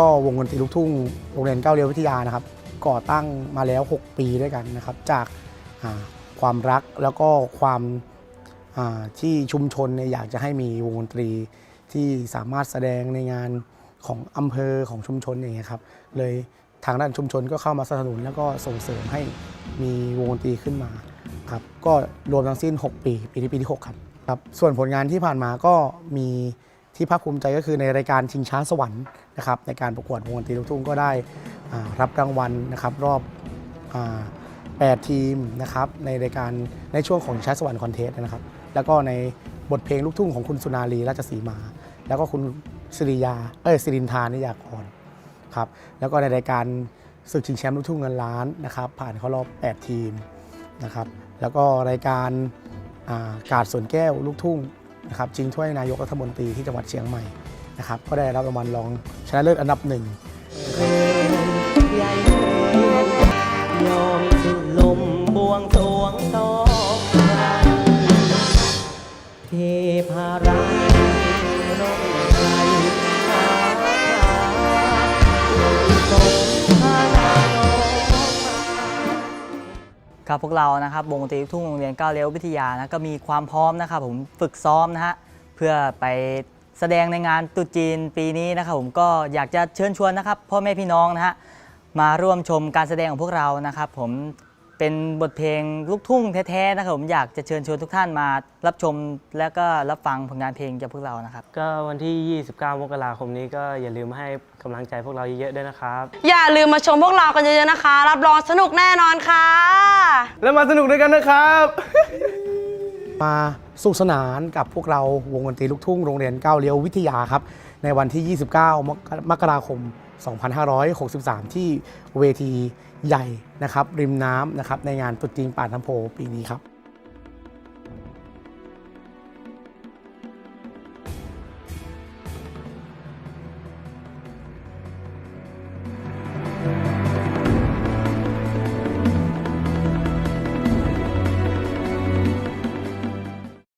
ก็วงดนตรีลูกทุ่งโรงเรียนเก้าเลี้ยววิทยานะครับ ก่อตั้งมาแล้ว 6 ปีด้วยกันนะครับ จากความรักแล้วก็ความที่ชุมชนนยอยากจะให้มีวงดนตรีที่สามารถแสดงในงานของอำเภอของชุมชนอย่างเงี้ยครับ เลยทางด้านชุมชนก็เข้ามาสนับสนุน แล้วก็ส่งเสริมให้มีวงดนตรีขึ้นมาครับก็รวมทั้งสิ้น 6 ปี ปีที่ปีที่ 6 ครับครับ ส่วนผลงานที่ผ่านมาก็มี ที่ภาคภูมิใจก็คือในรายการชิงช้าสวรรค์นะครับในการประกวดวงดนตรีลูกทุ่งก็ได้รับรางวัลนะครับรอบอ8ทีมนะครับในรายการในช่วงของชิงช้าสวรรค์คอนเทสต์นะครับ แล้วก็ในบทเพลงลูกทุ่งของคุณสุนารีราชสีมา แล้วก็คุณสิริยาเอ้ยสิรินทานิยากรครับแล้วก็ในรายการศึกชิงแชมป์ลูกทุ่งเงินล้านนะครับผ่านเข้ารอบ 8 ทีมนะครับแล้วก็รายการากาดสวนแก้วลูกทุ่ง นะครับชิงถ้วยนายกรัฐมนตรีที่จังหวัดเชียงใหม่นะครับก็ได้รับรางวัลรองชนะเลิศอันดับหนึ่งลมบวงสวงสองเทพารา ครับพวกเรานะครับวงดนตรีทุ่งโรงเรียนก้าวเลี้ยววิทยานะก็มีความพร้อมนะครับผมฝึกซ้อมนะฮะเพื่อไปแสดงในงานตรุษจีนปีนี้นะครับผมก็อยากจะเชิญชวนนะครับพ่อแม่พี่น้องนะฮะมาร่วมชมการแสดงของพวกเรานะครับผม เป็นบทเพลงลูกทุ่งแท้ๆนะครับผมอยากจะเชิญชวนทุกท่านมา รับชมและก็รับฟังผลงานเพลงจากพวกเรานะครับ ก็วันที่ 29 มกราคมนี้ก็อย่าลืมให้กำลังใจพวกเราเยอะๆด้วยนะครับ อย่าลืมมาชมพวกเรากันเยอะๆนะคะ รับรองสนุกแน่นอนค่ะ แล้วมาสนุกด้วยกันนะครับ มาสนุขสนานกับพวกเราวงดนตรีลูกทุ่งโรงเรียนก้าวเลี้ยววิทยาครับ ในวันที่ 29 มกราคม 2563 ที่เวทีใหญ่นะครับ ริมน้ำนะครับในงานตรุษจีนป่านน้ำโพปีนี้ครับ